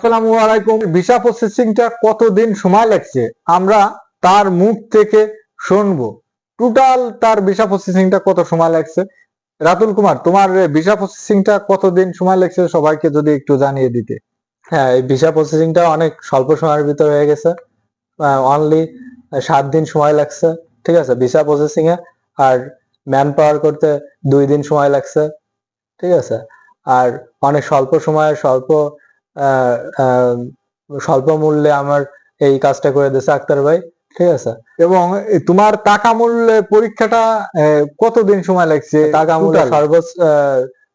আসসালামু আলাইকুম। ভিসা প্রসেসিংটা কতদিন সময় লাগছে? আমরা তার মুখ থেকে শুনব। টোটাল তার ভিসা প্রসেসিংটা কত সময় লাগছে? রাতুল কুমার, তোমার ভিসা প্রসেসিংটা কতদিন সময় লাগছে সবাইকে যদি একটু জানিয়ে দিতে? হ্যাঁ এই ভিসা প্রসেসিংটা অনেক স্বল্প সময়ের ভিতরে হয়ে গেছে। অনলি সাত দিন সময় লাগছে। ঠিক আছে, ভিসা প্রসেসিং এ আর ম্যান পাওয়ার করতে দুই দিন সময় লাগছে। ঠিক আছে, আর অনেক স্বল্প সময়ে, স্বল্প স্বল্প মূল্যে আমার এই কাজটা করে দিয়েছে আক্তার ভাই ঠিক আছে? এবং তোমার টাকা মূল্যে পরীক্ষাটা কতদিন সময় লাগছে? টাকা মূল্য? সর্বোচ্চ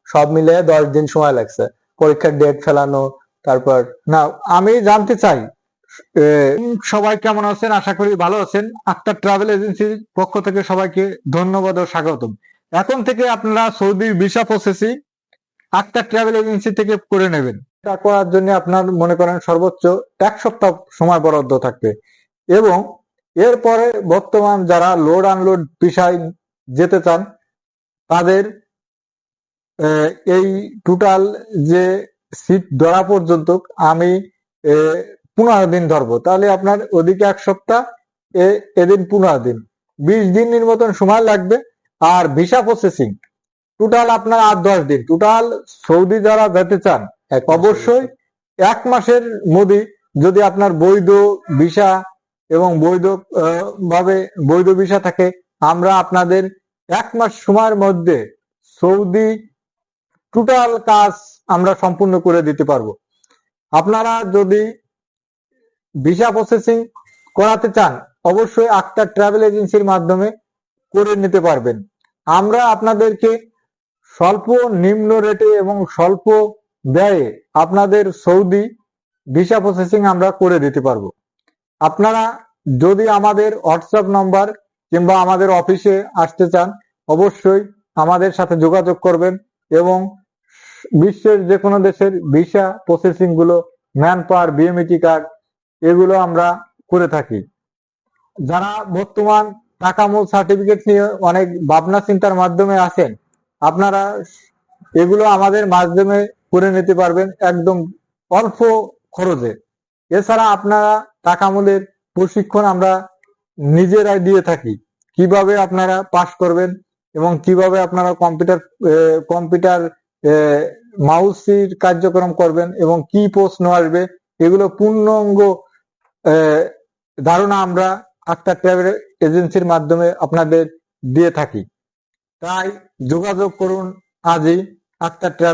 সব মিলে দশ দিন সময় লাগছে। পরীক্ষার ডেট ফেলানো তারপর না আমি জানতে চাই সবাই কেমন আছেন? আশা করি ভালো আছেন। আক্তার ট্রাভেল এজেন্সির পক্ষ থেকে সবাইকে ধন্যবাদ ও স্বাগতম। এখন থেকে আপনারা সৌদির visa processing Akhtar travel agency থেকে করে নেবেন। এটা করার জন্য আপনার মনে করেন সর্বোচ্চ এক সপ্তাহ সময় বরাদ্দ থাকবে। এবং এরপরে বর্তমান যারা লোড আনলোড বিষয় যেতে চান, তাদের এই টোটাল যে সিট ধরা পর্যন্ত আমি পনেরো দিন ধরবো। তাহলে আপনার ওদিকে এক সপ্তাহ এদিন পনেরো দিন। বিশ দিনের মতন সময় লাগবে। আর ভিসা প্রসেসিং টোটাল আপনার আট দশ দিন। টোটাল সৌদি যারা যেতে চান অবশ্যই এক মাসের মধ্যে যদি আপনার বৈধ ভিসা এবং বৈধ ভাবে বৈধ ভিসা থাকে, আমরা আপনাদের এক মাস সময়ের মধ্যে সৌদি টোটাল কাজ আমরা সম্পূর্ণ করে দিতে পারব। আপনারা যদি ভিসা প্রসেসিং করাতে চান, অবশ্যই আক্তার ট্রাভেল এজেন্সির মাধ্যমে করে নিতে পারবেন। আমরা আপনাদেরকে স্বল্প নিম্ন রেটে এবং স্বল্প ব্যয়ে আপনাদের সৌদি ভিসা প্রসেসিং আমরা করে দিতে পারব। আপনারা যদি আমাদের হোয়াটসঅ্যাপ নাম্বার কিংবা আমাদের অফিসে আসতে চান, অবশ্যই আমাদের সাথে যোগাযোগ করবেন এবং বিশ্বের যে কোনো দেশের ভিসা প্রসেসিংগুলো, ম্যান পাওয়ার বিএমইটি কার্ড এগুলো আমরা করে থাকি। যারা বর্তমান টাকা মূল সার্টিফিকেট নিয়ে অনেক ভাবনা চিন্তার মাধ্যমে আসেন আপনারা এগুলো আমাদের মাধ্যমে করে নিতে পারবেন একদম অল্প খরচে। এছাড়া আপনারা টাকা মূলের প্রশিক্ষণ আমরা নিজেরাই দিয়ে থাকি। কীভাবে আপনারা পাস করবেন এবং কীভাবে আপনারা কম্পিউটার কম্পিউটার মাউসির কার্যক্রম করবেন এবং কি প্রশ্ন আসবে, এগুলো পূর্ণাঙ্গ ধারণা আমরা আক্তার ট্রাভেল এজেন্সির মাধ্যমে আপনাদের দিয়ে থাকি। তাই যোগাযোগ করুন আজই আক্তার ট্রাভেল